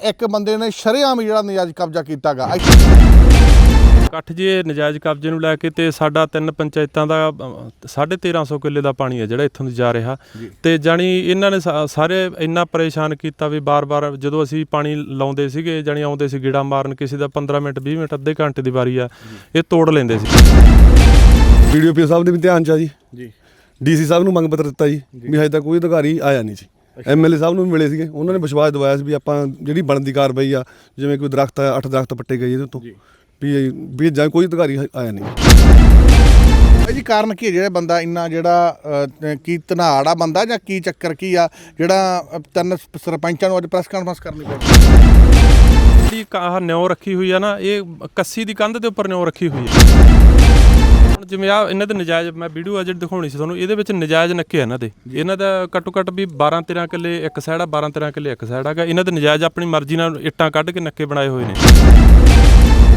ਇੱਕ ਬੰਦੇ ਨੇ ਸ਼ਰੇਆਮ ਜਿਹੜਾ ਨਜਾਇਜ਼ ਕਬਜ਼ਾ ਕੀਤਾਗਾ। ਇਕੱਠ ਜੇ ਨਜਾਇਜ਼ ਕਬਜ਼ੇ ਨੂੰ ਲੈ ਕੇ ਤੇ ਸਾਡਾ ਤਿੰਨ ਪੰਚਾਇਤਾਂ ਦਾ ਅ, ਸਾਢੇ 1300 ਕਿੱਲੇ ਦਾ ਪਾਣੀ ਹੈ ਜਿਹੜਾ ਇੱਥੋਂ ਦੀ ਜਾ ਰਿਹਾ। ਤੇ ਜਾਣੀ ਇਹਨਾਂ ਨੇ ਸਾ- ਸਾਰੇ ਇੰਨਾ ਪਰੇਸ਼ਾਨ ਕੀਤਾ ਵੀ ਬਾਰ-ਬਾਰ ਜਦੋਂ ਅਸੀਂ ਪਾਣੀ ਲਾਉਂਦੇ ਸੀਗੇ ਜਾਣੀ ਆਉਂਦੇ ਸੀ ਗੇੜਾ ਮਾਰਨ ਕਿਸੇ ਦਾ 15 ਮਿੰਟ 20 ਮਿੰਟ ਅੱਧੇ ਘੰਟੇ ਦੀ ਵਾਰੀ ਆ ਇਹ ਤੋੜ ਲੈਂਦੇ ਸੀ। ਵੀਡੀਓ ਸਾਹਿਬ ਦੇ ਵੀ ਧਿਆਨ ਚ ਆ ਜੀ। ਜੀ। ਡੀਸੀ ਸਾਹਿਬ ਨੂੰ ਮੰਗ ਪੱਤਰ ਦਿੱਤਾ ਜੀ। ਵੀ ਹਜੇ ਤੱਕ ਕੋਈ ਅਧਿਕਾਰੀ ਆਇਆ ਨਹੀਂ ਜੀ। ਐਮਐਲਏ ਸਾਹਿਬ ਨੂੰ ਵੀ ਮਿਲੇ ਸੀਗੇ। ਉਹਨਾਂ ਨੇ ਵਿਸ਼ਵਾਸ ਦਿਵਾਇਆ ਸੀ ਵੀ ਆਪਾਂ ਜਿਹੜੀ ਬਣਦੀ ਕਾਰਵਾਈ ਆ ਜਿਵੇਂ ਕੋਈ ਦਰਖਤ ਆ ਅੱਠ ਦਰਖਤ ਪੱਟੇ ਗਏ ਇਹਦੇ ਤੋਂ ਵੀ ਇਹ- ਵੀ ਜਾਂ ਕੋਈ ਅਧਿਕਾਰੀ ਆਇਆ ਨਹੀਂ। ਇਹ ਜੀ ਕਾਰਨ ਕੀ ਹੈ? ਜਿਹੜਾ ਬੰਦਾ ਇੰਨਾ ਜਿਹੜਾ ਕੀ ਧਨਾੜ ਆ ਬੰਦਾ ਜਾਂ ਕੀ ਚੱਕਰ ਕੀ ਆ? ਜਿਹੜਾ ਤਿੰਨ ਸਰਪੰਚਾਂ ਨੂੰ ਅੱਜ ਪ੍ਰੈਸ ਕਾਨਫਰੰਸ ਕਰਨੀ ਪਈ। ਜਿਹੜੀ ਆਹ ਨਿਉ ਰੱਖੀ ਹੋਈ ਆ ਨਾ ਇਹ ਕੱਸੀ ਦੀ ਕੰਧ ਦੇ ਉੱਪਰ ਨਿਉ ਰੱਖੀ ਹੋਈ ਹੈ ਹੁਣ ਜਿਵੇਂ ਆ ਇਹਨਾਂ ਦੇ ਨਜਾਇਜ਼ ਮੈਂ ਵੀਡੀਓ ਜਿਹੜੀ ਦਿਖਾਉਣੀ ਸੀ ਤੁਹਾਨੂੰ ਇਹਦੇ ਵਿੱਚ ਨਜਾਇਜ਼ ਨੱਕੇ ਆ ਇਹਨਾਂ ਦੇ। ਇਹਨਾਂ ਦਾ ਘੱਟੋ ਘੱਟ ਵੀ 12 13 ਕਿੱਲੇ ਇੱਕ ਸਾਈਡ ਆ 12 13 ਕਿੱਲੇ ਇੱਕ ਸਾਈਡ ਹੈਗਾ। ਇਹਨਾਂ ਦੇ ਨਜਾਇਜ਼ ਆਪਣੀ ਮਰਜ਼ੀ ਨਾਲ ਇੱਟਾਂ ਕੱਢ ਕੇ ਨੱਕੇ ਬਣਾਏ ਹੋਏ ਨੇ।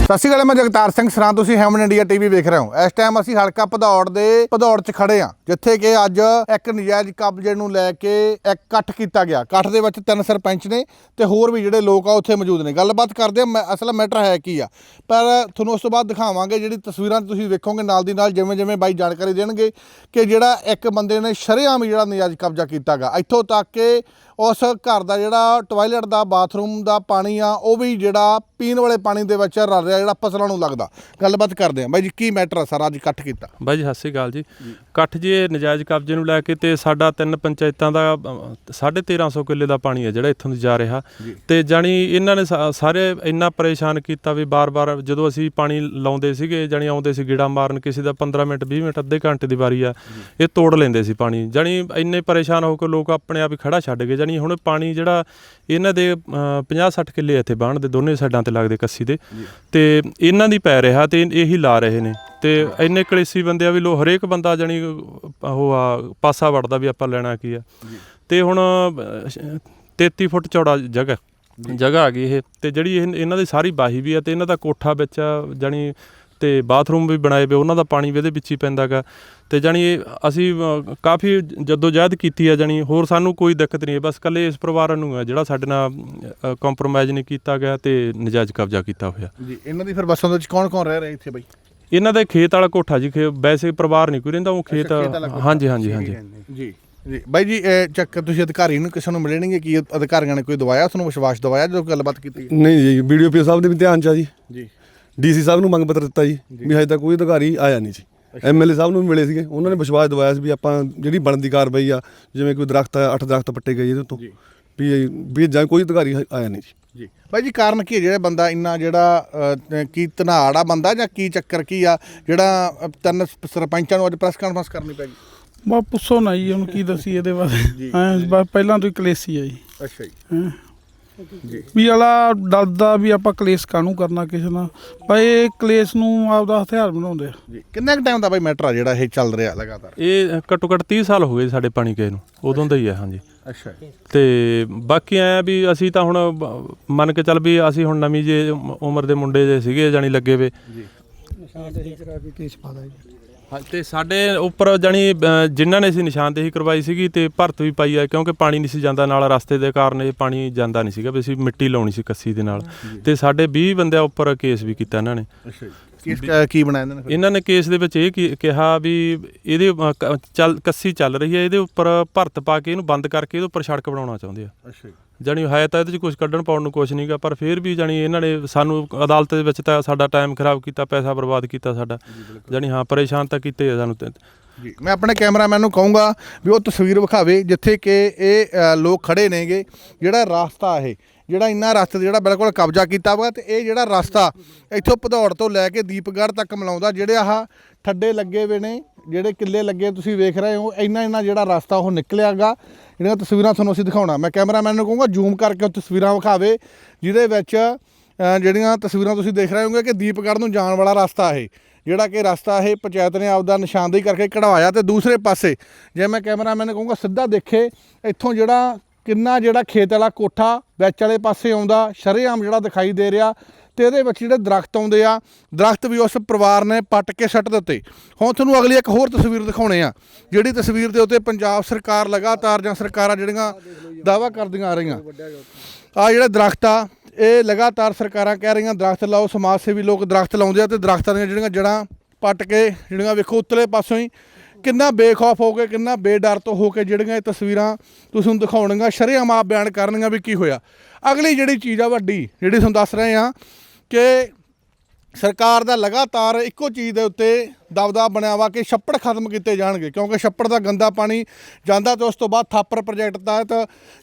ਸਤਿ ਸ਼੍ਰੀ ਅਕਾਲ, ਮੈਂ ਜਗਤਾਰ ਸਿੰਘ ਸਰਾਂ, ਤੁਸੀਂ ਹੈਮਨ ਇੰਡੀਆ ਟੀਵੀ ਵੇਖ ਰਹੇ ਹੋ। ਇਸ ਟਾਈਮ ਅਸੀਂ ਹਲਕਾ ਭਦੌੜ ਦੇ ਭਦੌੜ 'ਚ ਖੜੇ ਆ ਜਿੱਥੇ ਕਿ ਅੱਜ ਇੱਕ ਨਜਾਇਜ਼ ਕਬਜ਼ੇ ਨੂੰ ਲੈ ਕੇ ਇੱਕ ਇਕੱਠ ਕੀਤਾ ਗਿਆ। ਇਕੱਠ ਦੇ ਵਿੱਚ ਤਿੰਨ ਸਰਪੰਚ ਨੇ ਤੇ ਹੋਰ ਵੀ ਜਿਹੜੇ ਲੋਕ ਆ, ਉੱਥੇ ਮੌਜੂਦ ਨੇ। ਗੱਲਬਾਤ ਕਰਦੇ ਆ ਅਸਲ ਮੈਟਰ ਹੈ ਕੀ ਆ? ਪਰ ਤੁਹਾਨੂੰ ਉਸ ਤੋਂ ਬਾਅਦ ਦਿਖਾਵਾਂਗੇ ਜਿਹੜੀ ਤਸਵੀਰਾਂ ਤੁਸੀਂ ਵੇਖੋਗੇ ਨਾਲ ਦੀ ਨਾਲ, ਜਿਵੇਂ ਜਿਵੇਂ ਬਾਈ ਜਾਣਕਾਰੀ ਦੇਣਗੇ ਕਿ ਜਿਹੜਾ ਇੱਕ ਬੰਦੇ ਨੇ ਸ਼ਰੇਆਮ ਜਿਹੜਾ ਨਜਾਇਜ਼ ਕਬਜ਼ਾ ਕੀਤਾਗਾ ਇੱਥੋਂ ਤੱਕ ਕਿ ਉਸ ਘਰ ਦਾ ਜਿਹੜਾ ਟਾਇਲਟ ਦਾ ਬਾਥਰੂਮ ਦਾ ਪਾਣੀ ਆ ਉਹ ਵੀ ਜਿਹੜਾ ਪੀਣ ਵਾਲੇ ਪਾਣੀ ਦੇ ਵਿੱਚ ਰਲ ਰਿਹਾ ਜਿਹੜਾ ਫਸਲਾਂ ਨੂੰ ਲੱਗਦਾ। ਗੱਲਬਾਤ ਕਰਦੇ ਆ। ਬਾਈ ਜੀ ਕੀ ਮੈਟਰ ਆ ਸਾਰਾ ਅੱਜ ਇਕੱਠ ਕੀਤਾ? ਬਾਈ ਜੀ ਸਤਿ ਸ਼੍ਰੀ ਅਕਾਲ ਜੀ। ਇਕੱਠ ਜੇ ਨਜਾਇਜ਼ ਕਬਜ਼ੇ ਨੂੰ ਲੈ ਕੇ ਤੇ ਸਾਡਾ ਤਿੰਨ ਪੰਚਾਇਤਾਂ ਦਾ ਅ, ਸਾਢੇ 1300 ਕਿੱਲੇ ਦਾ ਪਾਣੀ ਹੈ ਜਿਹੜਾ ਇੱਥੋਂ ਦੀ ਜਾ ਰਿਹਾ। ਤੇ ਜਾਣੀ ਇਹਨਾਂ ਨੇ ਸਾਰੇ ਇੰਨਾ ਪਰੇਸ਼ਾਨ ਕੀਤਾ ਵੀ ਬਾਰ-ਬਾਰ ਜਦੋਂ ਅਸੀਂ ਪਾਣੀ ਲਾਉਂਦੇ ਸੀਗੇ ਜਾਣੀ ਆਉਂਦੇ ਸੀ ਗੇੜਾ ਮਾਰਨ ਕਿਸੇ ਦਾ 15 ਮਿੰਟ 20 ਮਿੰਟ ਅੱਧੇ ਘੰਟੇ ਦੀ ਵਾਰੀ ਆ ਇਹ ਤੋੜ ਲੈਂਦੇ ਸੀ ਪਾਣੀ। ਜਾਣੀ ਇੰਨੇ ਪਰੇਸ਼ਾਨ ਹੋ ਕੇ ਲੋਕ ਆਪਣੇ ਆਪ ਹੀ ਖੜਾ ਛੱਡ ਗਏ। ਜਾਣੀ ਹੁਣ ਪਾਣੀ ਜਿਹੜਾ ਇਹਨਾਂ ਦੇ 50-60 ਕਿੱਲੇ ਇੱਥੇ ਬਾਣ ਦੇ ਦੋਨੇ ਸਾਈਡਾਂ ਤੇ ਲੱਗਦੇ ਕੱਸੀ ਦੇ। ਤੇ ਇਹਨਾਂ ਦੀ ਪੈ ਰਿਹਾ ਤੇ ਇਹੀ ਲਾ ਰਹੇ ਨੇ। ਤੇ ਇੰਨੇ ਕਲੇਸੀ ਬੰਦੇ ਆ ਵੀ ਲੋ ਹਰੇਕ ਬੰਦਾ ਜਾਣੀ ਉਹ ਆ ਪਾਸਾ ਵੜਦਾ ਵੀ ਆਪਾਂ ਲੈਣਾ ਕੀ ਆ। ਤੇ ਹੁਣ ਅਹ, ਸ਼- 33 ਫੁੱਟ ਚੌੜਾ ਜਗ੍ਹਾ ਜਗ੍ਹਾ ਆ ਗਈ ਇਹ। ਤੇ ਜਿਹੜੀ ਇਹ- ਇਹਨਾਂ ਦੀ ਸਾਰੀ ਬਾਹੀ ਵੀ ਆ ਤੇ ਇਹਨਾਂ ਦਾ ਕੋਠਾ ਵਿੱਚ ਜਾਣੀ ਤੇ ਬਾਥਰੂਮ ਵੀ ਬਣਾਏ ਵੇ ਉਹਨਾਂ ਦਾ ਪਾਣੀ ਵੀ ਇਹਦੇ ਵਿੱਚ ਹੀ ਪੈਂਦਾਗਾ ਤੇ ਜਾਣੀ ਇਹ ਅਸੀਂ ਅਹ, ਕਾਫੀ ਜਦੋਜਹਿਦ ਕੀਤੀ ਆ ਜਾਣੀ ਹੋਰ ਸਾਨੂੰ ਕੋਈ ਦਿੱਕਤ ਨਹੀਂ ਹੈ। ਬਸ ਕੱਲੇ ਇਸ ਪਰਿਵਾਰ ਨੂੰ ਹੈ ਜਿਹੜਾ ਸਾਡੇ ਨਾਲ ਕੰਪਰੋਮਾਈਜ਼ ਨਹੀਂ ਕੀਤਾ ਗਿਆ ਤੇ ਨਜਾਇਜ਼ ਕਬਜ਼ਾ ਕੀਤਾ ਹੋਇਆ। ਜੀ ਇਹਨਾਂ ਦੀ ਫਿਰ ਬੱਸਾਂ ਦੇ ਵਿੱਚ ਕੌਣ ਕੌਣ ਰਹਿ ਰਿਹਾ ਇੱਥੇ ਬਾਈ? ਇਹਨਾਂ ਦੇ ਖੇਤ ਵਾਲਾ ਕੋਠਾ ਜੀ ਖੇ- ਵੈਸੇ ਪਰਿਵਾਰ ਨਹੀਂ ਕੋਈ ਰਹਿੰਦਾ ਉਹ ਖੇਤ। ਹਾਂਜੀ ਹਾਂਜੀ ਹਾਂਜੀ। ਜੀ। ਜੀ ਬਾਈ ਜੀ ਇਹ ਚੱਕ ਤੁਸੀਂ ਅਧਿਕਾਰੀ ਨੂੰ ਕਿਸੇ ਨੂੰ ਮਿਲਣਗੇ ਕੀ ਅਧਿਕਾਰੀਆਂ ਨੇ ਕੋਈ ਦਵਾਇਆ ਤੁਹਾਨੂੰ ਵਿਸ਼ਵਾਸ ਦਵਾਇਆ ਜਦੋਂ ਗੱਲਬਾਤ ਕੀਤੀ ਨਹੀਂ ਜੀ ਵੀਡੀਓ ਸਾਹਿਬ ਦੇ ਵੀ ਧਿਆਨ ਚ ਆ ਜੀ। ਜੀ। ਡੀਸੀ ਸਾਹਿਬ ਨੂੰ ਮੰਗ ਪੱਤਰ ਦਿੱਤਾ ਜੀ ਵੀ ਹਜੇ ਤੱਕ ਕੋਈ ਅਧਿਕਾਰੀ ਆਇਆ ਨਹੀਂ ਜੀ। ਐਮਐਲਏ ਸਾਹਿਬ ਨੂੰ ਵੀ ਮਿਲੇ ਸੀਗੇ ਉਹਨਾਂ ਨੇ ਵਿਸ਼ਵਾਸ ਦਿਵਾਇਆ ਸੀ ਵੀ ਆਪਾਂ ਜਿਹੜੀ ਬਣਦੀ ਕਾਰਵਾਈ ਆ ਜਿਵੇਂ ਕੋਈ ਦਰਖਤ ਆ ਅੱਠ ਦਰਖਤ ਪੱਟੇ ਗਏ ਇਹਦੇ ਤੋਂ ਵੀ ਵੀ ਜਾਂ ਕੋਈ ਅਧਿਕਾਰੀ ਆਇਆ ਨਹੀਂ ਜੀ। ਜੀ। ਬਾਈ ਜੀ ਕਾਰਨ ਕੀ ਹੈ? ਜਿਹੜਾ ਬੰਦਾ ਇੰਨਾ ਜਿਹੜਾ ਕੀ ਧਨਾੜ ਆ ਬੰਦਾ ਜਾਂ ਕੀ ਚੱਕਰ ਕੀ ਆ? ਜਿਹੜਾ ਤਿੰਨ ਸਰਪੰਚਾਂ ਨੂੰ ਅੱਜ ਪ੍ਰੈਸ ਕਾਨਫਰੰਸ ਕਰਨੀ ਪੈ ਗਈ। ਬਾ ਪੁੱਛੋ ਨਾ ਜੀ ਹੁਣ ਕੀ ਦੱਸੀ ਇਹਦੇ ਬਾਰੇ। ਪਹਿਲਾਂ ਤੋਂ ਹੀ ਕਲੇਸੀ ਆ ਜੀ। ਅੱਛਾ ਜੀ। ਹੈਂ। ਵੀ ਵਾਲਾ ਡਰਦਾ ਵੀ ਆਪਾਂ ਕਲੇਸ਼ ਕਾਹਨੂੰ ਕਰਨਾ ਕਿਸੇ ਨਾਲ? ਬਈ ਇਹ ਕਲੇਸ਼ ਨੂੰ ਆਪਦਾ ਹਥਿਆਰ ਬਣਾਉਂਦੇ ਆ। ਜੀ। ਕਿੰਨੇ ਕੁ ਟਾਈਮ ਦਾ ਬਾਈ ਮੈਟਰ ਆ ਜਿਹੜਾ ਇਹ ਚੱਲ ਰਿਹਾ ਲਗਾਤਾਰ? ਇਹ ਘੱਟੋ ਘੱਟ 30 ਸਾਲ ਹੋ ਗਏ ਸਾਡੇ ਪਾਣੀ ਗਏ ਨੂੰ। ਉਦੋਂ ਦਾ ਹੀ ਹੈ ਹਾਂਜੀ। ਅੱਛਾ ਤੇ ਬਾਕੀ ਐ ਵੀ ਅਸੀਂ ਤਾਂ ਹੁਣ ਮੰਨ ਕੇ ਚੱਲ ਵੀ ਅਸੀਂ ਹੁਣ ਨਵੀਂ ਜੇ ਉਮ- ਉਮਰ ਦੇ ਮੁੰਡੇ ਜੇ ਸੀਗੇ ਜਾਣੀ ਲੱਗੇ ਵੇ। ਹਾਂ ਤੇ ਸਾਡੇ ਉੱਪਰ ਜਾਣੀ ਅ, ਜਿਨ੍ਹਾਂ ਨੇ ਅਸੀਂ ਨਿਸ਼ਾਨਦੇਹੀ ਕਰਵਾਈ ਸੀਗੀ ਤੇ ਭਰਤ ਵੀ ਪਾਈ ਆ ਕਿਉਂਕਿ ਪਾਣੀ ਨਹੀਂ ਸੀ ਜਾਂਦਾ ਨਾਲ ਰਸਤੇ ਦੇ ਕਾਰਨ ਇਹ ਪਾਣੀ ਜਾਂਦਾ ਨਹੀਂ ਸੀਗਾ ਵੀ ਅਸੀਂ ਮਿੱਟੀ ਲਾਉਣੀ ਸੀ ਕੱਸੀ ਦੇ ਨਾਲ। ਤੇ ਸਾਡੇ 20 ਬੰਦਿਆਂ ਉੱਪਰ ਕੇਸ ਵੀ ਕੀਤਾ ਇਹਨਾਂ ਨੇ। ਅੱਛਾ ਜੀ। ਕਿਸ ਕ- ਬਣਾਇਆ ਇਹਨਾਂ ਨੇ? ਇਹਨਾਂ ਨੇ ਕੇਸ ਦੇ ਵਿੱਚ ਇਹ ਕੀ- ਕਿਹਾ ਵੀ ਇਹਦੇ ਅ, ਕ- ਚੱਲ ਕੱਸੀ ਚੱਲ ਰਹੀ ਹੈ ਇਹਦੇ ਉੱਪਰ ਭਰਤ ਪਾ ਕੇ ਇਹਨੂੰ ਬੰਦ ਕਰਕੇ ਇਹਦੇ ਉੱਪਰ ਸੜਕ ਬਣਾਉਣਾ ਚਾਹੁੰਦੇ ਆ। ਅੱਛਾ ਜੀ। ਜਾਣੀ ਹੈ ਤਾਂ ਇਹਦੇ 'ਚ ਕੁਝ ਕੱਢਣ ਪਾਉਣ ਨੂੰ ਕੁਝ ਨਹੀਂਗਾ ਪਰ ਫਿਰ ਵੀ ਜਾਣੀ ਇਹਨਾਂ ਨੇ ਸਾਨੂੰ ਅਦਾਲਤ ਦੇ ਵਿੱਚ ਤਾਂ ਸਾਡਾ ਟਾਈਮ ਖਰਾਬ ਕੀਤਾ ਪੈਸਾ ਬਰਬਾਦ ਕੀਤਾ ਸਾਡਾ। ਜਾਣੀ ਹਾਂ ਪਰੇਸ਼ਾਨ ਤਾਂ ਕੀਤੇ ਆ ਸਾਨੂੰ ਤੇ। ਜੀ ਮੈਂ ਆਪਣੇ ਕੈਮਰਾਮੈਨ ਨੂੰ ਕਹੂੰਗਾ ਵੀ ਉਹ ਤਸਵੀਰ ਵਿਖਾਵੇ ਜਿੱਥੇ ਕਿ ਇਹ ਅ, ਲੋਕ ਖੜੇ ਨੇਗੇ ਜਿਹੜਾ ਰਸਤਾ ਇਹ ਜਿਹੜਾ ਇੰਨਾ ਰਸਤੇ ਜਿਹੜਾ ਬਿਲਕੁਲ ਕਬਜ਼ਾ ਕੀਤਾ ਵਾ ਤੇ ਇਹ ਜਿਹੜਾ ਰਸਤਾ ਇੱਥੋਂ ਭਦੌੜ ਤੋਂ ਲੈ ਕੇ ਦੀਪਗੜ੍ਹ ਤੱਕ ਮਿਲਾਉਂਦਾ, ਜਿਹੜੇ ਆਹ ਠੱਡੇ ਲੱਗੇ ਹੋਏ ਨੇ, ਜਿਹੜੇ ਕਿੱਲੇ ਲੱਗੇ ਤੁਸੀਂ ਵੇਖ ਰਹੇ ਹੋ, ਇੰਨਾ ਇੰਨਾ ਜਿਹੜਾ ਰਸਤਾ ਉਹ ਨਿਕਲਿਆਗਾ। ਜਿਹੜੀਆਂ ਤਸਵੀਰਾਂ ਤੁਹਾਨੂੰ ਅਸੀਂ ਦਿਖਾਉਣਾ। ਮੈਂ ਕੈਮਰਾਮੈਨ ਨੂੰ ਕਹੂੰਗਾ, ਜ਼ੂਮ ਕਰਕੇ ਉਹ ਤਸਵੀਰਾਂ ਵਿਖਾਵੇ, ਜਿਹਦੇ ਵਿੱਚ ਜਿਹੜੀਆਂ ਤਸਵੀਰਾਂ ਤੁਸੀਂ ਦੇਖ ਰਹੇ ਹੋਗੇ ਕਿ ਦੀਪਗੜ੍ਹ ਨੂੰ ਜਾਣ ਵਾਲਾ ਰਸਤਾ ਇਹ। ਜਿਹੜਾ ਕਿ ਰਸਤਾ ਇਹ ਪੰਚਾਇਤ ਨੇ ਆਪਦਾ ਨਿਸ਼ਾਨਦੇਹੀ ਕਰਕੇ ਕਢਵਾਇਆ ਤੇ ਦੂਸਰੇ ਪਾਸੇ, ਜੇ ਮੈਂ ਕੈਮਰਾਮੈਨ ਨੂੰ ਕਹੂੰਗਾ, ਸਿੱਧਾ ਦੇਖੇ, ਇੱਥੋਂ ਜਿਹੜਾ ਕਿੰਨਾ ਜਿਹੜਾ ਖੇਤ ਵਾਲਾ ਕੋਠਾ ਵਿੱਚ ਵਾਲੇ ਪਾਸੇ ਆਉਂਦਾ, ਸ਼ਰੇਆਮ ਜਿਹੜਾ ਦਿਖਾਈ ਦੇ ਰਿਹਾ ਤੇ ਇਹਦੇ ਵਿੱਚ ਜਿਹੜੇ ਦਰਖਤ ਆਉਂਦੇ ਆ, ਦਰਖਤ ਵੀ ਉਸ ਪਰਿਵਾਰ ਨੇ ਪੱਟ ਕੇ ਸੱਟ ਦਿੱਤੇ। ਹੁਣ ਤੁਹਾਨੂੰ ਅਗਲੀ ਇੱਕ ਹੋਰ ਤਸਵੀਰ ਦਿਖਾਉਣੇ ਆ, ਜਿਹੜੀ ਤਸਵੀਰ ਦੇ ਉੱਤੇ ਪੰਜਾਬ ਸਰਕਾਰ ਲਗਾਤਾਰ ਜਾਂ ਸਰਕਾਰਾਂ ਜਿਹੜੀਆਂ ਦਾਵਾ ਕਰਦੀਆਂ ਆ ਰਹੀਆਂ। ਆ ਜਿਹੜਾ ਦਰਖਤ ਆ, ਇਹ ਲਗਾਤਾਰ ਸਰਕਾਰਾਂ ਕਹਿ ਰਹੀਆਂ, ਦਰਖਤ ਲਾਓ, ਸਮਾਜ ਸੇਵੀ ਲੋਕ ਦਰਖਤ ਲਾਉਂਦੇ ਆ ਤੇ ਦਰਖਤਾਂ ਦੀਆਂ ਜਿਹੜੀਆਂ ਜੜਾਂ ਪੱਟ ਕੇ ਜਿਹੜੀਆਂ ਵੇਖੋ, ਉੱਤਲੇ ਪਾਸੋਂ ਹੀ ਕਿੰਨਾ ਬੇਖੌਫ ਹੋ ਕੇ, ਕਿੰਨਾ ਬੇਡਰ ਤੋਂ ਹੋ ਕੇ ਜਿਹੜੀਆਂ ਇਹ ਤਸਵੀਰਾਂ ਤੁਸੀਂ ਨੂੰ ਦਿਖਾਉਣੀਆਂ, ਸ਼ਰੇਆਮ ਆਪ ਬਿਆਨ ਕਰਨਗੀਆਂ ਵੀ ਕੀ ਹੋਇਆ। ਅਗਲੀ ਜਿਹੜੀ ਚੀਜ਼ ਆ ਵੱਡੀ, ਜਿਹੜੀ ਤੁਹਾਨੂੰ ਦੱਸ ਰਹੇ ਆ ਕਿ ਸਰਕਾਰ ਦਾ ਲਗਾਤਾਰ ਇੱਕੋ ਚੀਜ਼ ਦੇ ਉੱਤੇ ਦਬਦਬਾ ਬਣਿਆ ਵਾ ਕਿ ਛੱਪੜ ਖਤਮ ਕੀਤੇ ਜਾਣਗੇ, ਕਿਉਂਕਿ ਛੱਪੜ ਦਾ ਗੰਦਾ ਪਾਣੀ ਜਾਂਦਾ ਤੇ ਉਸ ਤੋਂ ਬਾਅਦ ਥਾਪਰ ਪ੍ਰੋਜੈਕਟ ਤਹਿਤ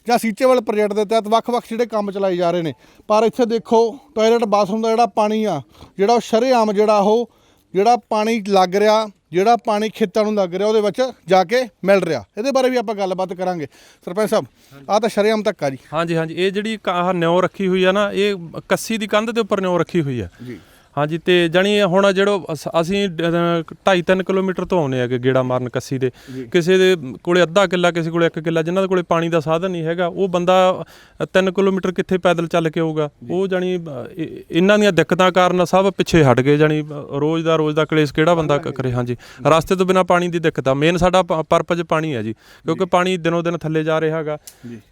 ਜਾਂ ਸੀਚੇਵਲ ਪ੍ਰੋਜੈਕਟ ਦੇ ਤਹਿਤ ਵੱਖ-ਵੱਖ ਜਿਹੜੇ ਕੰਮ ਚਲਾਏ ਜਾ ਰਹੇ ਨੇ। ਪਰ ਇੱਥੇ ਦੇਖੋ, ਟਾਇਲਟ ਬਾਥਰੂਮ ਦਾ ਜਿਹੜਾ ਪਾਣੀ ਆ, ਜਿਹੜਾ ਉਹ ਸ਼ਰੇਆਮ ਜਿਹੜਾ ਉਹ, ਜਿਹੜਾ ਪਾਣੀ ਲੱਗ ਰਿਹਾ ਜਿਹੜਾ ਪਾਣੀ ਖੇਤਾਂ ਨੂੰ ਲੱਗ ਰਿਹਾ ਉਹਦੇ ਵਿੱਚ ਜਾ ਕੇ ਮਿਲ ਰਿਹਾ। ਇਹਦੇ ਬਾਰੇ ਵੀ ਆਪਾਂ ਗੱਲਬਾਤ ਕਰਾਂਗੇ। ਸਰਪੰਚ ਸਾਹਿਬ ਆਹ ਤਾਂ ਸ਼ਰੇਆਮ ਧੱਕਾ ਜੀ। ਹਾਂਜੀ ਹਾਂਜੀ। ਇਹ ਜਿਹੜੀ ਆਹ ਨਿਉ ਰੱਖੀ ਹੋਈ ਆ ਨਾ ਇਹ ਕੱਸੀ ਦੀ ਕੰਧ ਦੇ ਉੱਪਰ ਨਿਉ ਰੱਖੀ ਹੋਈ ਆ। ਜੀ। ਹਾਂਜੀ ਤੇ ਜਾਣੀ ਹੁਣ ਜਿਹੜੋ ਅਸ- ਅਸੀਂ 2.5 3 ਕਿਲੋਮੀਟਰ ਤੋਂ ਆਉਨੇ ਆਗੇ ਗੇੜਾ ਮਾਰਨ ਕੱਸੀ ਦੇ। ਕਿਸੇ ਦੇ ਕੋਲੇ ਅੱਧਾ ਕਿੱਲਾ ਕਿਸੇ ਕੋਲੇ 1 ਕਿੱਲਾ ਜਿਨ੍ਹਾਂ ਦੇ ਕੋਲੇ ਪਾਣੀ ਦਾ ਸਾਧਨ ਨਹੀਂ ਹੈਗਾ ਉਹ ਬੰਦਾ 3 ਕਿਲੋਮੀਟਰ ਕਿੱਥੇ ਪੈਦਲ ਚੱਲ ਕੇ ਆਊਗਾ। ਉਹ ਅ, ਇਹ- ਇਹਨਾਂ ਦੀਆਂ ਦਿੱਕਤਾਂ ਕਾਰਨ ਸਭ ਪਿੱਛੇ ਹਟ ਗਏ ਜਾਣੀ ਅ, ਰੋਜ਼ ਦਾ ਰੋਜ਼ ਦਾ ਕਲੇਸ਼ ਕਿਹੜਾ ਬੰਦਾ ਕ- ਕਰੇ ਹਾਂਜੀ। ਰਸਤੇ ਤੋਂ ਬਿਨਾ ਪਾਣੀ ਦੀ ਦਿੱਕਤ ਆ। ਮੇਨ ਸਾਡਾ ਪਰਪਸ ਪਾਣੀ ਹੈ ਜੀ ਕਿਉਂਕਿ ਪਾਣੀ ਦਿਨੋਂ ਦਿਨ ਥੱਲੇ ਜਾ ਰਿਹਾ ਹੈਗਾ।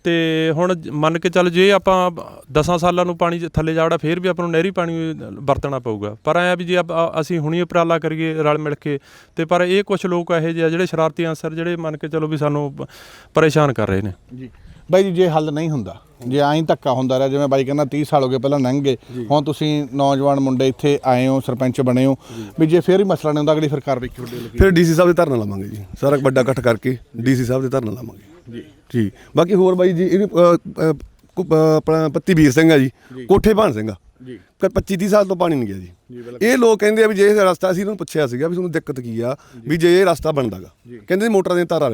ਤੇ ਹੁਣ ਜ- ਮੰਨ ਕੇ ਚੱਲ ਜੇ ਆਪਾਂ 10 ਸਾਲਾਂ ਨੂੰ ਪਾਣੀ ਜ- ਥੱਲੇ ਜਾੜਾ ਫੇਰ ਵੀ ਆਪਾਂ ਨੂੰ ਨਹਿਰੀ ਪਾਣੀ ਵਰਤਣਾ ਪਊਗਾ। ਪਰ ਐ ਵੀ ਜੇ ਆਪ- ਅਸੀਂ ਹੁਣੀ ਉਪਰਾਲਾ ਕਰੀਏ ਰਲ ਮਿਲ ਕੇ ਤੇ ਪਰ ਇਹ ਕੁਝ ਲੋਕ ਇਹੋ ਜਿਹੇ ਆ ਜਿਹੜੇ ਸ਼ਰਾਰਤੀ ਅਨਸਰ ਜਿਹੜੇ ਮੰਨ ਕੇ ਚਲੋ ਵੀ ਸਾਨੂੰ ਪ- ਪਰੇਸ਼ਾਨ ਕਰ ਰਹੇ ਨੇ। ਜੀ। ਬਾਈ ਜੀ ਜੇ ਹੱਲ ਨਹੀਂ ਹੁੰਦਾ ਜੇ ਐਂ ਧੱਕਾ ਹੁੰਦਾ ਰਿਹਾ ਜਿਵੇਂ ਬਾਈ ਕਹਿੰਦਾ 30 ਸਾਲ ਹੋ ਗਏ ਪਹਿਲਾਂ ਲੰਘ ਗਏ ਹੁਣ ਤੁਸੀਂ ਨੌਜਵਾਨ ਮੁੰਡੇ ਇੱਥੇ ਆਏ ਹੋ ਸਰਪੰਚ ਬਣੇ ਹੋ ਵੀ ਜੇ ਫੇਰ ਹੀ ਮਸਲਾ ਨਹੀਂ ਹੁੰਦਾ ਅਗਲੀ ਫਿਰ ਕਾਰਵਾਈ ਕੀ ਹੋਵੇਗੀ ਫਿਰ ਡੀਸੀ ਸਾਹਿਬ ਦੇ ਧਰਨਾ ਲਾਵਾਂਗੇ ਜੀ। ਸਾਰਾ ਵੱਡਾ ਇਕੱਠ ਕਰਕੇ ਡੀਸੀ ਸਾਹਿਬ ਦੇ ਧਰਨਾ ਲਾਵਾਂਗੇ। ਜੀ। ਜੀ। ਬਾਕੀ ਹੋਰ ਬਾਈ ਜੀ ਇਹ ਆਪਣਾ ਪੱਤੀ ਵੀਰ ਸਿੰਘ ਆ ਜੀ ਕੋਠੇ ਭਾਨ ਸਿੰਘ ਆ। ਜੀ 25 30 ਸਾਲ ਤੋਂ ਪਾਣੀ ਨਹੀਂ ਗਿਆ ਜੀ। ਇਹ ਲੋਕ ਕਹਿੰਦੇ ਆ ਵੀ ਜੇ ਇਹ ਰਸਤਾ ਅਸੀਂ ਇਹਨਾਂ ਨੂੰ ਪੁੱਛਿਆ ਸੀਗਾ ਵੀ ਤੁਹਾਨੂੰ ਦਿੱਕਤ ਕੀ ਆ ਵੀ ਜੇ ਇਹ ਰਸਤਾ ਬਣਦਾਗਾ ਕਹਿੰਦੇ ਮੋਟਰਾਂ ਦੀਆਂ ਤਾਰਾਂ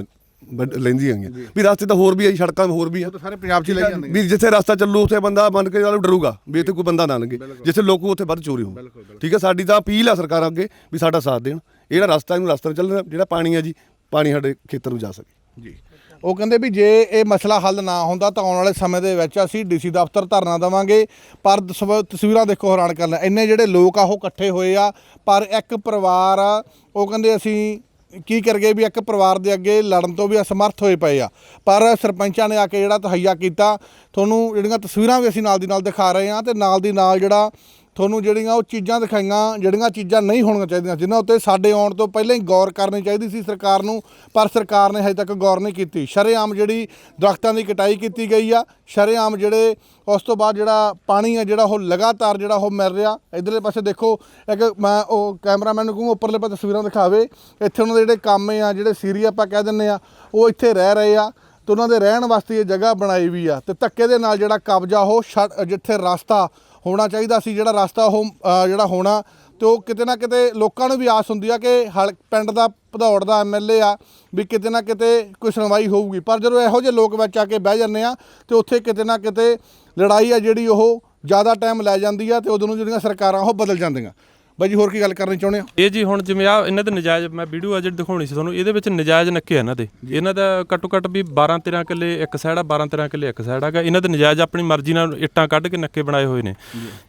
ਲੈਂਦੀਆਂ ਗਈਆਂ ਵੀ ਰਸਤੇ ਤਾਂ ਹੋਰ ਵੀ ਆ ਜੀ, ਸੜਕਾਂ ਹੋਰ ਵੀ ਆ। ਤਾਂ ਸਾਰੇ ਪੰਜਾਬ 'ਚ ਹੀ ਲਈ ਜਾਂਦੇ ਵੀ ਜਿੱਥੇ ਰਸਤਾ ਚੱਲੂ ਉੱਥੇ ਬੰਦਾ ਮੰਨ ਕੇ ਚੱਲੋ ਡਰੂਗਾ ਵੀ ਇੱਥੇ ਕੋਈ ਬੰਦਾ ਨਾ ਲੰਘੇ। ਜਿੱਥੇ ਲੋਕੂ ਉੱਥੇ ਵੱਧ ਚੋਰੀ ਹੋਊ ਠੀਕ ਹੈ ਸਾਡੀ ਤਾਂ ਅਪੀਲ ਆ ਸਰਕਾਰ ਅੱਗੇ ਵੀ ਸਾਡਾ ਸਾਥ ਦੇਣ। ਇਹ ਜਿਹੜਾ ਰਸਤਾ ਇਹਨੂੰ ਰਸਤਾ ਚੱਲਣਾ ਜਿਹੜਾ ਪਾਣੀ ਆ ਜੀ ਪਾਣੀ ਸਾਡੇ ਖੇਤਰ ਨੂੰ ਜਾ ਸਕੇ। ਜੀ। ਉਹ ਕਹਿੰਦੇ ਵੀ ਜੇ ਇਹ ਮਸਲਾ ਹੱਲ ਨਾ ਹੁੰਦਾ ਤਾਂ ਆਉਣ ਵਾਲੇ ਸਮੇਂ ਦੇ ਵਿੱਚ ਅਸੀਂ ਡੀਸੀ ਦਫ਼ਤਰ ਧਰਨਾ ਦੇਵਾਂਗੇ। ਪਰ ਤਸਵ- ਤਸਵੀਰਾਂ ਦੇਖੋ ਹੈਰਾਨ ਕਰ ਇੰਨੇ ਜਿਹੜੇ ਲੋਕ ਆ, ਉਹ ਇਕੱਠੇ ਹੋਏ ਆ, ਪਰ ਇੱਕ ਪਰਿਵਾਰ ਉਹ ਕਹਿੰਦੇ ਅਸੀਂ ਕੀ ਕਰਗੇ ਵੀ ਇੱਕ ਪਰਿਵਾਰ ਦੇ ਅੱਗੇ ਲੜਨ ਤੋਂ ਵੀ ਅਸਮਰਥ ਹੋਏ ਪਏ ਆ। ਪਰ ਸਰਪੰਚਾਂ ਨੇ ਆ ਕੇ ਜਿਹੜਾ ਤਹਈਆ ਕੀਤਾ, ਤੁਹਾਨੂੰ ਜਿਹੜੀਆਂ ਤਸਵੀਰਾਂ ਵੀ ਅਸੀਂ ਨਾਲ ਦੀ ਨਾਲ ਦਿਖਾ ਰਹੇ ਹਾਂ ਤੇ ਨਾਲ ਦੀ ਨਾਲ ਜਿਹੜਾ ਤੁਹਾਨੂੰ ਜਿਹੜੀਆਂ ਉਹ ਚੀਜ਼ਾਂ ਦਿਖਾਈਆਂ, ਜਿਹੜੀਆਂ ਚੀਜ਼ਾਂ ਨਹੀਂ ਹੋਣੀਆਂ ਚਾਹੀਦੀਆਂ, ਜਿਨ੍ਹਾਂ ਉੱਤੇ ਸਾਡੇ ਆਉਣ ਤੋਂ ਪਹਿਲਾਂ ਹੀ ਗੌਰ ਕਰਨੀ ਚਾਹੀਦੀ ਸੀ ਸਰਕਾਰ ਨੂੰ, ਪਰ ਸਰਕਾਰ ਨੇ ਹਜੇ ਤੱਕ ਗੌਰ ਨਹੀਂ ਕੀਤੀ। ਸ਼ਰੇਆਮ ਜਿਹੜੀ ਦਰਖਤਾਂ ਦੀ ਕਟਾਈ ਕੀਤੀ ਗਈ ਆ, ਸ਼ਰੇਆਮ ਜਿਹੜੇ ਉਸ ਤੋਂ ਬਾਅਦ ਜਿਹੜਾ ਪਾਣੀ ਆ, ਜਿਹੜਾ ਉਹ ਲਗਾਤਾਰ ਜਿਹੜਾ ਉਹ ਮਿਲ ਰਿਹਾ। ਇਧਰਲੇ ਪਾਸੇ ਦੇਖੋ, ਇੱਕ ਮੈਂ ਉਹ ਕੈਮਰਾਮੈਨ ਨੂੰ ਕਹੂੰ, ਉੱਪਰਲੇ ਪਾਸੇ ਤਸਵੀਰਾਂ ਦਿਖਾਵੇ। ਇੱਥੇ ਉਹਨਾਂ ਦੇ ਜਿਹੜੇ ਕੰਮ ਆ, ਜਿਹੜੇ ਸੀਰੀ ਆਪਾਂ ਕਹਿ ਦਿੰਨੇ ਆ, ਉਹ ਇੱਥੇ ਰਹਿ ਰਹੇ ਆ ਤੇ ਉਹਨਾਂ ਦੇ ਰਹਿਣ ਵਾਸਤੇ ਇਹ ਜਗ੍ਹਾ ਬਣਾਈ ਵੀ ਆ ਤੇ ਧੱਕੇ ਦੇ ਨਾਲ ਜਿਹੜਾ ਕਬਜ਼ਾ ਉਹ ਛੱਡ- ਜਿੱਥੇ ਰਸਤਾ ਹੋਣਾ ਚਾਹੀਦਾ ਸੀ, ਜਿਹੜਾ ਰਸਤਾ ਉਹ ਜਿਹੜਾ ਹੋਣਾ। ਤੇ ਉਹ ਕਿਤੇ ਨਾ ਕਿਤੇ ਲੋਕਾਂ ਨੂੰ ਵੀ ਆਸ ਹੁੰਦੀ ਆ ਕਿ ਹਲ, ਪਿੰਡ ਦਾ ਭਦੌੜ ਦਾ ਐਮਐਲਏ ਆ, ਵੀ ਕਿਤੇ ਨਾ ਕਿਤੇ ਕੋਈ ਸੁਣਵਾਈ ਹੋਊਗੀ। ਪਰ ਜਦੋਂ ਇਹੋ ਜਿਹੇ ਲੋਕ ਵਿੱਚ ਆ ਕੇ ਬਹਿ ਜਾਂਦੇ ਆ, ਤੇ ਉੱਥੇ ਕਿਤੇ ਨਾ ਕਿਤੇ ਲੜਾਈ ਆ ਜਿਹੜੀ ਉਹ ਜ਼ਿਆਦਾ ਟਾਈਮ ਲੈ ਜਾਂਦੀ ਆ, ਤੇ ਉਦੋਂ ਨੂੰ ਜਿਹੜੀਆਂ ਸਰਕਾਰਾਂ ਉਹ ਬਦਲ ਜਾਂਦੀਆਂ। ਬਾਈ ਜੀ ਹੋਰ ਕੀ ਗੱਲ ਕਰਨੀ ਚਾਹੁੰਦੇ ਹੋ? ਇਹ ਜੀ ਹੁਣ ਜਿਵੇਂ ਆ ਇਹਨਾਂ ਦੇ ਨਜਾਇਜ਼ ਮੈਂ ਵੀਡੀਓ ਆ ਜਿਹੜੀ ਦਿਖਾਉਣੀ ਸੀ ਤੁਹਾਨੂੰ ਇਹਦੇ ਵਿੱਚ ਨਜਾਇਜ਼ ਨੱਕੇ ਆ ਇਹਨਾਂ ਦੇ। ਇਹਨਾਂ ਦਾ ਘੱਟੋ ਘੱਟ ਵੀ 12 13 ਕਿੱਲੇ ਇੱਕ ਸਾਈਡ ਆ 12 13 ਕਿੱਲੇ ਇੱਕ ਸਾਈਡ ਹੈਗਾ। ਇਹਨਾਂ ਦੇ ਨਜਾਇਜ਼ ਆਪਣੀ ਮਰਜ਼ੀ ਨਾਲ ਇੱਟਾਂ ਕੱਢ ਕੇ ਨੱਕੇ ਬਣਾਏ ਹੋਏ ਨੇ।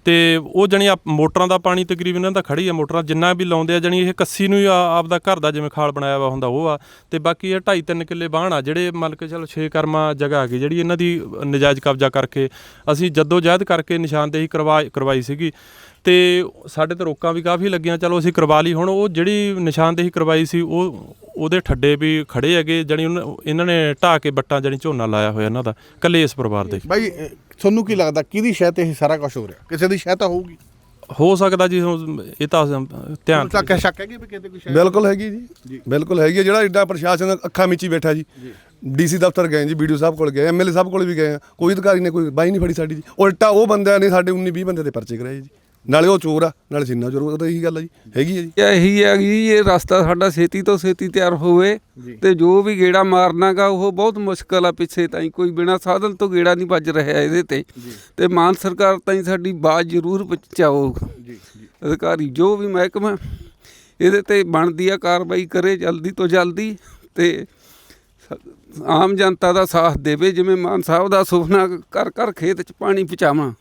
ਤੇ ਉਹ ਜਣੀ ਮੋਟਰਾਂ ਦਾ ਪਾਣੀ ਤਕਰੀਬਨ ਇਹਨਾਂ ਦਾ ਖੜੀ ਆ ਮੋਟਰਾਂ ਜਿੰਨਾ ਵੀ ਲਾਉਂਦੇ ਆ ਜਣੀ ਇਹ ਕੱਸੀ ਨੂੰ ਹੀ ਆ- ਆਪਦਾ ਘਰ ਦਾ ਜਿਵੇਂ ਖਾਲ ਬਣਾਇਆ ਵਾ ਹੁੰਦਾ ਉਹ ਆ। ਤੇ ਬਾਕੀ ਇਹ 2.5 3 ਕਿੱਲੇ ਬਾਹਣ ਆ ਜਿਹੜੇ ਮੰਨ ਕੇ ਚਲੋ 6 ਕਰਮਾ ਜਗ੍ਹਾ ਹੈਗੀ ਜਿਹੜੀ ਇਹਨਾਂ ਦੀ ਨਜਾਇਜ਼ ਕਬਜ਼ਾ ਕਰਕੇ ਅਸੀਂ ਜੱਦੋ ਜਹਿਦ ਕਰਕੇ ਨਿਸ਼ਾਨਦੇਹੀ ਕਰਵਾ ਕਰਵਾਈ ਸੀਗੀ। ਤੇ ਸਾਡੇ ਤੇ ਰੋਕਾਂ ਵੀ ਕਾਫੀ ਲੱਗੀਆਂ। ਚਲੋ ਅਸੀਂ ਕਰਵਾ ਲਈ। ਹੁਣ ਉਹ ਜਿਹੜੀ ਨਿਸ਼ਾਨਦੇਹੀ ਕਰਵਾਈ ਸੀ ਉਹ ਉਹਦੇ ਠੱਡੇ ਵੀ ਖੜੇ ਹੈਗੇ ਜਣੀ ਇਹਨਾਂ ਨੇ ਢਾਹ ਕੇ ਬੱਟਾਂ ਜਣੀ ਝੋਨਾ ਲਾਇਆ ਹੋਇਆ ਇਹਨਾਂ ਦਾ ਕੱਲੇ ਇਸ ਪਰਿਵਾਰ ਦੇ। ਬਾਈ ਤੁਹਾਨੂੰ ਕੀ ਲੱਗਦਾ ਕਿਹਦੀ ਸ਼ਹਿ ਤੇ ਇਹ ਸਾਰਾ ਕੁਝ ਹੋ ਰਿਹਾ? ਕਿਸੇ ਦੀ ਸ਼ਹਿ ਤਾਂ ਹੋਊਗੀ। ਹੋ ਸਕਦਾ ਜੀ ਇਹ ਤਾਂ ਧਿਆਨ ਤਾਂ ਕਿ ਸ਼ੱਕ ਹੈ ਕਿ ਵੀ ਕਿਤੇ ਕੋਈ ਸ਼ਹਿ ਬਿਲਕੁਲ ਹੈਗੀ ਜੀ। ਬਿਲਕੁਲ ਹੈਗੀ ਹੈ। ਜਿਹੜਾ ਏਡਾ ਪ੍ਰਸ਼ਾਸਨ ਅੱਖਾਂ ਮੀਚੀ ਬੈਠਾ ਜੀ। ਡੀਸੀ ਦਫ਼ਤਰ ਗਏ ਜੀ ਵੀਡੀਓ ਸਾਹਿਬ ਕੋਲ ਗਏ ਐਮਐਲਏ ਸਾਹਿਬ ਕੋਲ ਵੀ ਗਏ ਆ। ਕੋਈ ਅਧਿਕਾਰੀ ਨੇ ਕੋਈ ਬਾਈ ਨਹੀਂ ਫੜੀ ਸਾਡੀ ਜੀ। ਉਲਟਾ ਉਹ ਬੰਦਿਆਂ ਨੇ ਸਾਡੇ 19 20 ਬੰਦੇ ਦੇ ਪਰਚੇ ਕਰਾਏ ਜੀ। ਨਾਲੇ ਉਹ ਚੋਰ ਆ ਨਾਲੇ ਸਿੰਨਾ ਚੋਰ ਉਹ ਤਾਂ ਇਹੀ ਗੱਲ ਆ ਜੀ ਹੈਗੀ ਹੈ ਜੀ। ਇਹੀ ਹੈ ਕਿ ਇਹ ਰਸਤਾ ਸਾਡਾ ਛੇਤੀ ਤੋਂ ਛੇਤੀ ਤਿਆਰ ਹੋਵੇ ਤੇ ਜੋ ਵੀ ਗੇੜਾ ਮਾਰਨਾਗਾ ਉਹ ਬਹੁਤ ਮੁਸ਼ਕਲ ਆ ਪਿੱਛੇ ਤਾਈਂ ਕੋਈ ਬਿਨਾ ਸਾਧਨ ਤੋਂ ਗੇੜਾ ਨਹੀਂ ਵੱਜ ਰਿਹਾ ਇਹਦੇ ਤੇ। ਤੇ ਮਾਨ ਸਰਕਾਰ ਤਾਈਂ ਸਾਡੀ ਬਾਤ ਜ਼ਰੂਰ ਪਹੁੰਚਾਓ ਅਧਿਕਾਰੀ ਜੋ ਵੀ ਮਹਿਕਮਾ ਇਹਦੇ ਤੇ ਬਣਦੀ ਆ ਕਾਰਵਾਈ ਕਰੇ ਜਲਦੀ ਤੋਂ ਜਲਦੀ ਤੇ ਆਮ ਜਨਤਾ ਦਾ ਸਾਥ ਦੇਵੇ ਜਿਵੇਂ ਮਾਨ ਸਾਹਿਬ ਦਾ ਸੁਪਨਾ ਕਰ ਕਰ ਖੇਤ 'ਚ ਪਾਣੀ ਪਹੁੰਚਾਵਾਂ।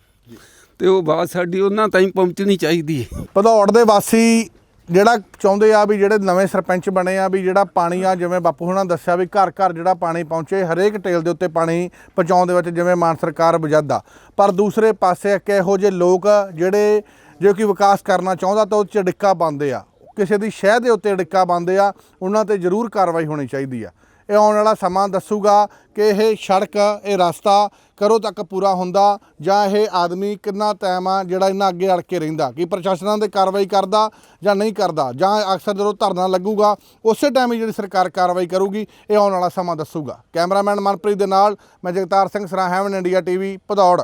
ਤੇ ਉਹ ਬਾਤ ਸਾਡੀ ਉਹਨਾਂ ਤਾਈਂ ਪਹੁੰਚਣੀ ਚਾਹੀਦੀ ਹੈ। ਭਦੌੜ ਦੇ ਵਾਸੀ ਜਿਹੜਾ ਚਾਹੁੰਦੇ ਆ ਵੀ ਜਿਹੜੇ ਨਵੇਂ ਸਰਪੰਚ ਬਣੇ ਆ ਵੀ ਜਿਹੜਾ ਪਾਣੀ ਆ, ਜਿਵੇਂ ਬਾਪੂ ਹੁਣਾਂ ਦੱਸਿਆ ਵੀ ਘਰ ਘਰ ਜਿਹੜਾ ਪਾਣੀ ਪਹੁੰਚੇ, ਹਰੇਕ ਟੇਲ ਦੇ ਉੱਤੇ ਪਾਣੀ ਪਹੁੰਚਾਉਣ ਦੇ ਵਿੱਚ ਜਿਵੇਂ ਮਾਨ ਸਰਕਾਰ ਬਜਦਾ ਪਰ ਦੂਸਰੇ ਪਾਸੇ ਇੱਕ ਇਹੋ ਜਿਹੇ ਲੋਕ ਜਿਹੜੇ ਜੇ ਕੋਈ ਵਿਕਾਸ ਕਰਨਾ ਚਾਹੁੰਦਾ ਤਾਂ ਉਹ 'ਚ ਡਿੱਕਾ ਪਾਉਂਦੇ ਆ। ਕਿਸੇ ਦੀ ਸ਼ਹਿ ਦੇ ਉੱਤੇ ਡਿੱਕਾ ਪਾਉਂਦੇ ਆ, ਉਹਨਾਂ ਤੇ ਜ਼ਰੂਰ ਕਾਰਵਾਈ ਹੋਣੀ ਚਾਹੀਦੀ ਆ। ਇਹ ਆਉਣ ਵਾਲਾ ਸਮਾਂ ਦੱਸੂਗਾ ਕਿ ਇਹ ਸੜਕ, ਇਹ ਰਸਤਾ ਕਰੋ ਤੱਕ ਪੂਰਾ ਹੁੰਦਾ ਜਾਂ ਇਹ ਆਦਮੀ ਕਿੰਨਾ ਟਾਈਮ ਆ ਜਿਹੜਾ ਇਹਨਾਂ ਅੱਗੇ ਅੜ ਕੇ ਰਹਿੰਦਾ, ਕਿ ਪ੍ਰਸ਼ਾਸਨਾਂ ਦੇ ਕਾਰਵਾਈ ਕਰਦਾ ਜਾਂ ਨਹੀਂ ਕਰਦਾ, ਜਾਂ ਅਕਸਰ ਜਦੋਂ ਧਰਨਾ ਲੱਗੂਗਾ, ਉਸੇ ਟਾਈਮ ਹੀ ਜਿਹੜੀ ਸਰਕਾਰ ਕਾਰਵਾਈ ਕਰੂਗੀ, ਇਹ ਆਉਣ ਵਾਲਾ ਸਮਾਂ ਦੱਸੂਗਾ। ਕੈਮਰਾਮੈਨ ਮਨਪ੍ਰੀਤ ਦੇ ਨਾਲ ਮੈਂ Jagtar Singh Sra heaven India TV Bhadaur.